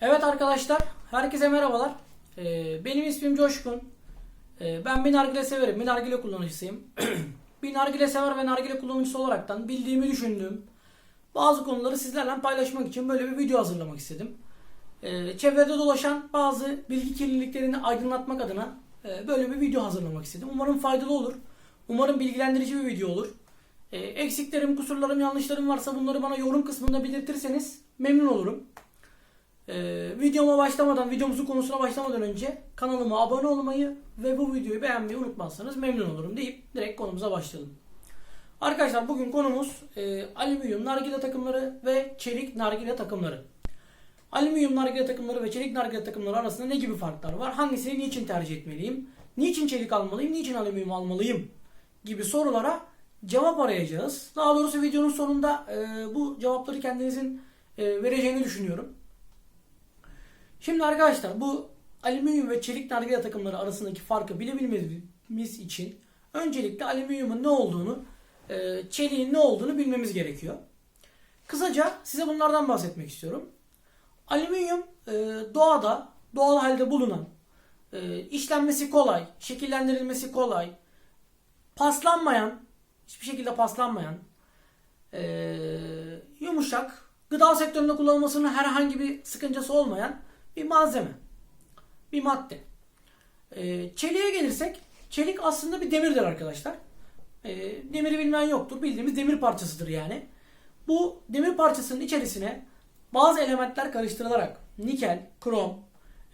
Evet arkadaşlar, herkese merhabalar. Ee, benim ismim Coşkun. Ee, ben bir nargile severim, bir nargile kullanıcısıyım. bir nargile sever ve nargile kullanıcısı olaraktan bildiğimi düşündüğüm bazı konuları sizlerle paylaşmak için böyle bir video hazırlamak istedim. Ee, çevrede dolaşan bazı bilgi kirliliklerini aydınlatmak adına e, böyle bir video hazırlamak istedim. Umarım faydalı olur. Umarım bilgilendirici bir video olur. Ee, eksiklerim, kusurlarım, yanlışlarım varsa bunları bana yorum kısmında belirtirseniz memnun olurum. Ee, videoma başlamadan, videomuzun konusuna başlamadan önce kanalıma abone olmayı ve bu videoyu beğenmeyi unutmazsanız memnun olurum deyip direkt konumuza başlayalım. Arkadaşlar bugün konumuz e, alüminyum nargile takımları ve çelik nargile takımları. Alüminyum nargile takımları ve çelik nargile takımları arasında ne gibi farklar var? Hangisini niçin tercih etmeliyim? Niçin çelik almalıyım? Niçin alüminyum almalıyım? Gibi sorulara cevap arayacağız. Daha doğrusu videonun sonunda e, bu cevapları kendinizin e, vereceğini düşünüyorum. Şimdi arkadaşlar bu alüminyum ve çelik nargile takımları arasındaki farkı bilebilmemiz için öncelikle alüminyumun ne olduğunu, e, çeliğin ne olduğunu bilmemiz gerekiyor. Kısaca size bunlardan bahsetmek istiyorum. Alüminyum e, doğada doğal halde bulunan, e, işlenmesi kolay, şekillendirilmesi kolay, paslanmayan, hiçbir şekilde paslanmayan, yumuşak, gıda sektöründe kullanılmasının herhangi bir sıkıntısı olmayan bir malzeme, bir madde. E, çeliğe gelirsek, çelik aslında bir demirdir arkadaşlar. E, demiri bilmeyen yoktur. Bildiğimiz demir parçasıdır yani. Bu demir parçasının içerisine bazı elementler karıştırılarak nikel, krom,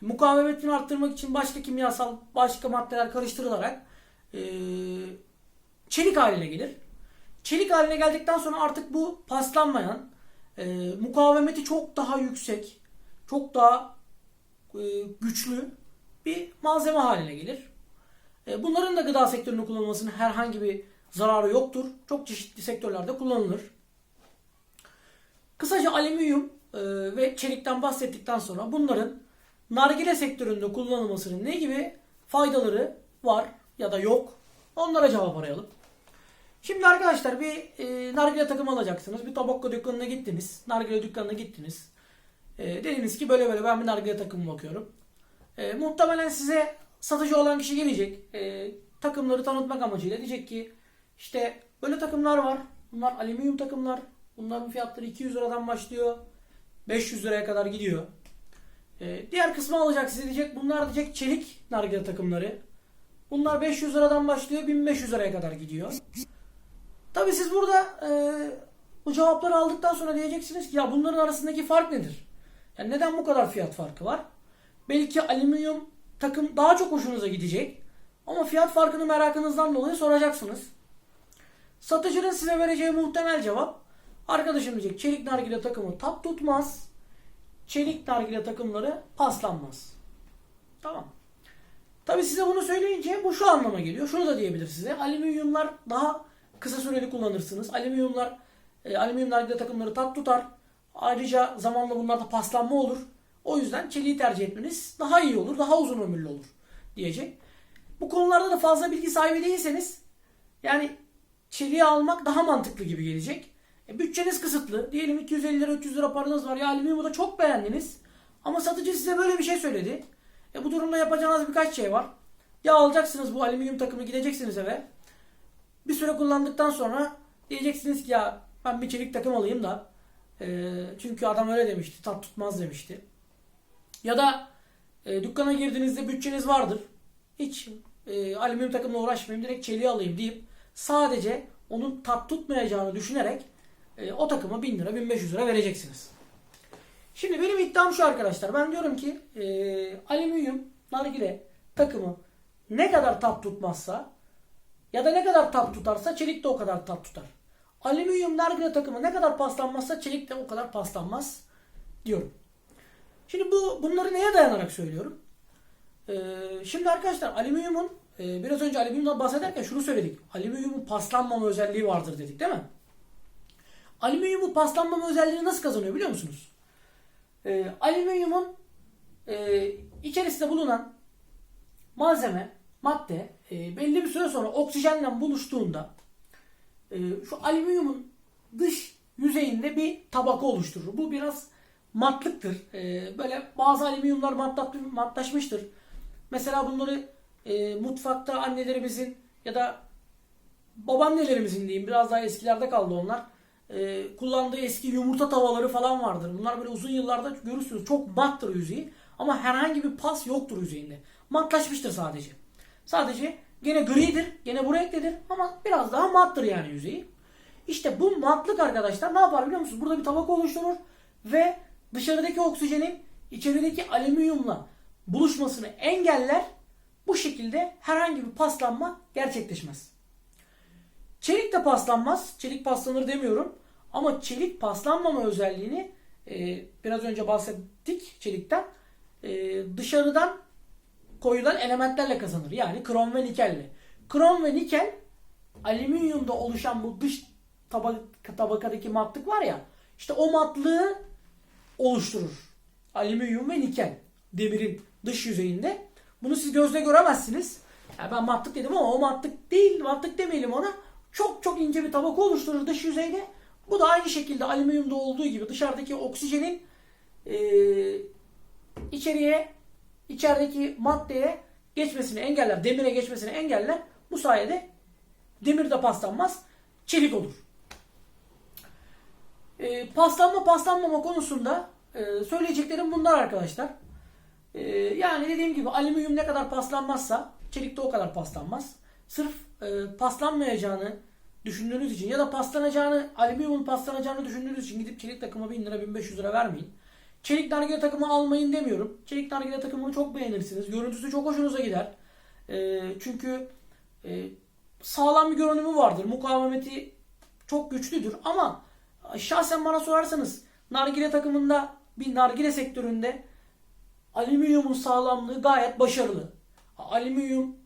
mukavemetini arttırmak için başka kimyasal başka maddeler karıştırılarak e, çelik haline gelir. Çelik haline geldikten sonra artık bu paslanmayan, e, mukavemeti çok daha yüksek, çok daha güçlü bir malzeme haline gelir. E, bunların da gıda sektöründe kullanılmasının herhangi bir zararı yoktur. Çok çeşitli sektörlerde kullanılır. Kısaca alüminyum e, ve çelikten bahsettikten sonra bunların nargile sektöründe kullanılmasının ne gibi faydaları var ya da yok onlara cevap arayalım. Şimdi arkadaşlar bir e, nargile takımı alacaksınız. Bir tabakka dükkanına gittiniz. Nargile dükkanına gittiniz. E, dediniz ki böyle böyle ben bir nargile takımı bakıyorum. E, muhtemelen size satıcı olan kişi gelecek. E, takımları tanıtmak amacıyla diyecek ki işte böyle takımlar var. Bunlar alüminyum takımlar. Bunların fiyatları 200 liradan başlıyor. 500 liraya kadar gidiyor. E, diğer kısmı alacak size diyecek. Bunlar diyecek çelik nargile takımları. Bunlar 500 liradan başlıyor 1500 liraya kadar gidiyor. Tabi siz burada e, bu cevapları aldıktan sonra diyeceksiniz ki ya bunların arasındaki fark nedir? Yani neden bu kadar fiyat farkı var? Belki alüminyum takım daha çok hoşunuza gidecek. Ama fiyat farkını merakınızdan dolayı soracaksınız. Satıcının size vereceği muhtemel cevap arkadaşım diyecek çelik nargile takımı tat tutmaz. Çelik nargile takımları paslanmaz. Tamam. Tabi size bunu söyleyince bu şu anlama geliyor. Şunu da diyebilir size. Alüminyumlar daha kısa süreli kullanırsınız. Alüminyumlar, e, alüminyum nargile takımları tat tutar. Ayrıca zamanla bunlarda paslanma olur. O yüzden çeliği tercih etmeniz daha iyi olur, daha uzun ömürlü olur diyecek. Bu konularda da fazla bilgi sahibi değilseniz yani çeliği almak daha mantıklı gibi gelecek. E, bütçeniz kısıtlı. Diyelim 250 lira 300 lira paranız var. Ya alüminyumu da çok beğendiniz. Ama satıcı size böyle bir şey söyledi. E, bu durumda yapacağınız birkaç şey var. Ya alacaksınız bu alüminyum takımı gideceksiniz eve. Bir süre kullandıktan sonra diyeceksiniz ki ya ben bir çelik takım alayım da e, çünkü adam öyle demişti tat tutmaz demişti. Ya da e, dükkana girdiğinizde bütçeniz vardır. Hiç e, alüminyum takımla uğraşmayayım direkt çeliği alayım deyip sadece onun tat tutmayacağını düşünerek e, o takıma 1000 lira 1500 lira vereceksiniz. Şimdi benim iddiam şu arkadaşlar. Ben diyorum ki e, alüminyum nargile takımı ne kadar tat tutmazsa ya da ne kadar tat tutarsa çelik de o kadar tat tutar. Alüminyum nargile takımı ne kadar paslanmazsa çelik de o kadar paslanmaz diyorum. Şimdi bu bunları neye dayanarak söylüyorum? Ee, şimdi arkadaşlar alüminyumun e, biraz önce alüminyumdan bahsederken şunu söyledik. Alüminyumun paslanmama özelliği vardır dedik değil mi? Alüminyumun paslanmama özelliğini nasıl kazanıyor biliyor musunuz? Ee, alüminyumun e, içerisinde bulunan malzeme, madde e, belli bir süre sonra oksijenle buluştuğunda şu alüminyumun dış yüzeyinde bir tabaka oluşturur. Bu biraz matlıktır. E, böyle bazı alüminyumlar matlaşmıştır. Mesela bunları e, mutfakta annelerimizin ya da babaannelerimizin diyeyim biraz daha eskilerde kaldı onlar. E, kullandığı eski yumurta tavaları falan vardır. Bunlar böyle uzun yıllarda görürsünüz çok mattır yüzeyi ama herhangi bir pas yoktur yüzeyinde. Matlaşmıştır sadece. Sadece gene gridir, gene bu renktedir ama biraz daha mattır yani yüzeyi. İşte bu matlık arkadaşlar ne yapar biliyor musunuz? Burada bir tabaka oluşturur ve dışarıdaki oksijenin içerideki alüminyumla buluşmasını engeller. Bu şekilde herhangi bir paslanma gerçekleşmez. Çelik de paslanmaz. Çelik paslanır demiyorum. Ama çelik paslanmama özelliğini e, biraz önce bahsettik çelikten. E, dışarıdan koyulan elementlerle kazanır. Yani krom ve nikelle. Krom ve nikel alüminyumda oluşan bu dış tabak, tabakadaki matlık var ya işte o matlığı oluşturur. Alüminyum ve nikel demirin dış yüzeyinde. Bunu siz gözle göremezsiniz. Yani ben matlık dedim ama o matlık değil. Matlık demeyelim ona. Çok çok ince bir tabaka oluşturur dış yüzeyde. Bu da aynı şekilde alüminyumda olduğu gibi dışarıdaki oksijenin e, içeriye içerideki maddeye geçmesini engeller, demire geçmesini engeller. Bu sayede demir de paslanmaz, çelik olur. E, paslanma paslanmama konusunda e, söyleyeceklerim bunlar arkadaşlar. E, yani dediğim gibi alüminyum ne kadar paslanmazsa çelik de o kadar paslanmaz. Sırf e, paslanmayacağını düşündüğünüz için ya da paslanacağını, alüminyumun paslanacağını düşündüğünüz için gidip çelik takıma 1000 lira 1500 lira vermeyin. Çelik nargile takımı almayın demiyorum. Çelik nargile takımını çok beğenirsiniz. Görüntüsü çok hoşunuza gider. E, çünkü e, sağlam bir görünümü vardır. Mukavemeti çok güçlüdür ama şahsen bana sorarsanız nargile takımında bir nargile sektöründe alüminyumun sağlamlığı gayet başarılı. Alüminyum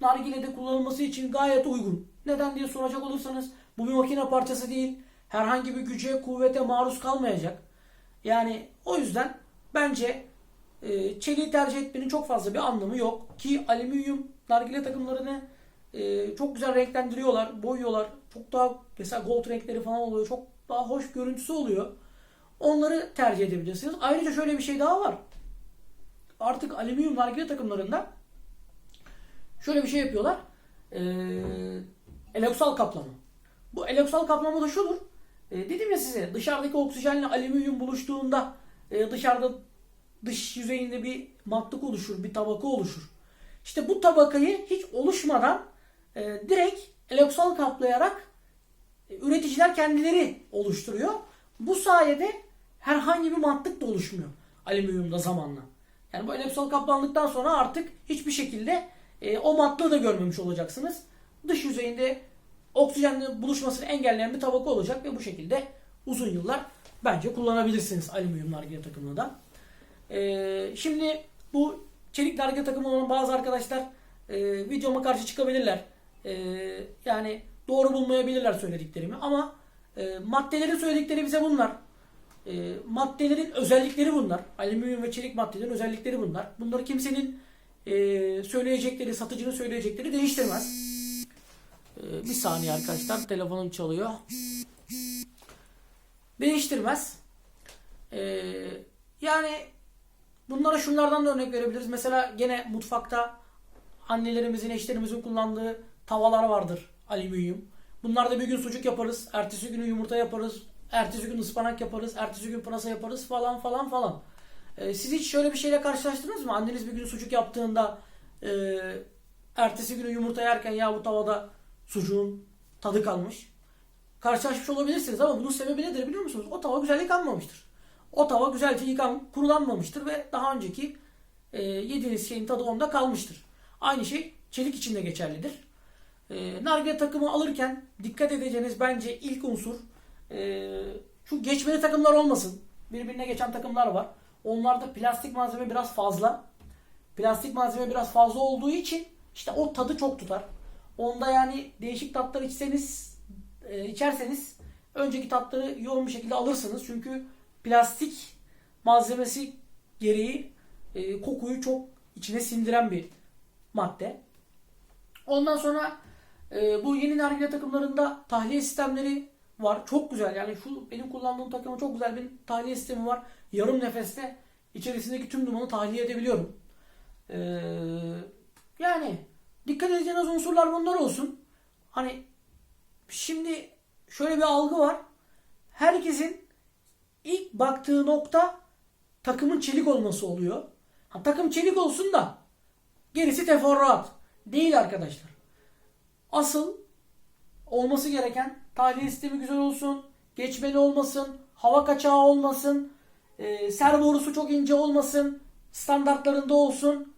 nargilede kullanılması için gayet uygun. Neden diye soracak olursanız bu bir makine parçası değil. Herhangi bir güce, kuvvete maruz kalmayacak. Yani o yüzden bence e, çeliği tercih etmenin çok fazla bir anlamı yok. Ki alüminyum nargile takımlarını e, çok güzel renklendiriyorlar, boyuyorlar. Çok daha mesela gold renkleri falan oluyor. Çok daha hoş görüntüsü oluyor. Onları tercih edebilirsiniz. Ayrıca şöyle bir şey daha var. Artık alüminyum nargile takımlarında şöyle bir şey yapıyorlar. Ee, eleksal kaplama. Bu eleksal kaplama da şudur. Ee, dedim ya size dışarıdaki oksijenle alüminyum buluştuğunda e, dışarıda dış yüzeyinde bir matlık oluşur, bir tabaka oluşur. İşte bu tabakayı hiç oluşmadan e, direkt eleksal kaplayarak e, üreticiler kendileri oluşturuyor. Bu sayede herhangi bir matlık da oluşmuyor alüminyumda zamanla. Yani bu eleksal kaplandıktan sonra artık hiçbir şekilde e, o matlığı da görmemiş olacaksınız. Dış yüzeyinde oksijenle buluşmasını engelleyen bir tabaka olacak ve bu şekilde uzun yıllar bence kullanabilirsiniz alüminyum nargile takımını da. E, şimdi bu çelik nargile takımı olan bazı arkadaşlar e, videoma karşı çıkabilirler. E, yani doğru bulmayabilirler söylediklerimi ama e, maddelerin söyledikleri bize bunlar. E, maddelerin özellikleri bunlar. Alüminyum ve çelik maddelerin özellikleri bunlar. Bunları kimsenin e, söyleyecekleri, satıcının söyleyecekleri değiştirmez. E, bir saniye arkadaşlar. Telefonum çalıyor. Değiştirmez. E, yani bunlara şunlardan da örnek verebiliriz. Mesela gene mutfakta annelerimizin, eşlerimizin kullandığı tavalar vardır. Alüminyum. Bunlarda bir gün sucuk yaparız. Ertesi günü yumurta yaparız. Ertesi gün ıspanak yaparız. Ertesi gün pırasa yaparız falan falan falan. Ee, siz hiç şöyle bir şeyle karşılaştınız mı? Anneniz bir gün sucuk yaptığında e, ertesi günü yumurta yerken ya bu tavada sucuğun tadı kalmış. Karşılaşmış olabilirsiniz ama bunun sebebi nedir biliyor musunuz? O tava güzel yıkanmamıştır. O tava güzelce yıkan, kurulanmamıştır ve daha önceki e, yediğiniz şeyin tadı onda kalmıştır. Aynı şey çelik için de geçerlidir. E, nargile takımı alırken dikkat edeceğiniz bence ilk unsur e, şu geçmeli takımlar olmasın. Birbirine geçen takımlar var. Onlarda plastik malzeme biraz fazla. Plastik malzeme biraz fazla olduğu için işte o tadı çok tutar. Onda yani değişik tatlar içseniz, e, içerseniz önceki tatları yoğun bir şekilde alırsınız. Çünkü plastik malzemesi gereği e, kokuyu çok içine sindiren bir madde. Ondan sonra e, bu yeni nargile takımlarında tahliye sistemleri var. Çok güzel. Yani şu benim kullandığım takımın çok güzel bir tahliye sistemi var. yarım nefeste içerisindeki tüm dumanı tahliye edebiliyorum. Edeceğiniz unsurlar bunlar olsun. Hani şimdi şöyle bir algı var. Herkesin ilk baktığı nokta takımın çelik olması oluyor. Ha, takım çelik olsun da gerisi teferruat. Değil arkadaşlar. Asıl olması gereken tahliye sistemi güzel olsun, geçmeli olmasın, hava kaçağı olmasın, e, borusu çok ince olmasın, standartlarında olsun.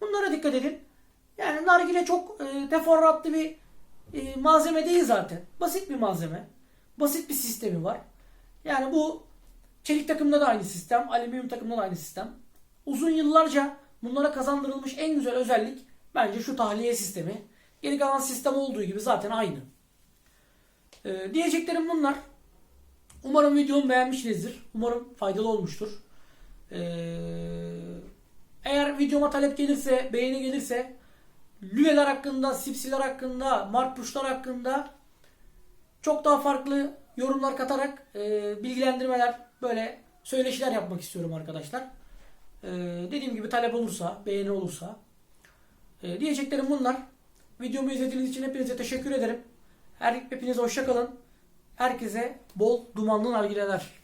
Bunlara dikkat edin. Yani nargile çok e, teferruatlı bir e, malzeme değil zaten. Basit bir malzeme. Basit bir sistemi var. Yani bu çelik takımda da aynı sistem, alüminyum takımda da aynı sistem. Uzun yıllarca bunlara kazandırılmış en güzel özellik bence şu tahliye sistemi. Geri kalan sistem olduğu gibi zaten aynı. Ee, diyeceklerim bunlar. Umarım videomu beğenmişsinizdir. Umarım faydalı olmuştur. Ee, eğer videoma talep gelirse, beğeni gelirse lüleler hakkında, sipsiler hakkında, marpuşlar hakkında çok daha farklı yorumlar katarak e, bilgilendirmeler, böyle söyleşiler yapmak istiyorum arkadaşlar. E, dediğim gibi talep olursa, beğeni olursa. E, diyeceklerim bunlar. Videomu izlediğiniz için hepinize teşekkür ederim. Her, hepiniz hoşça kalın. Herkese bol dumanlı nargileler.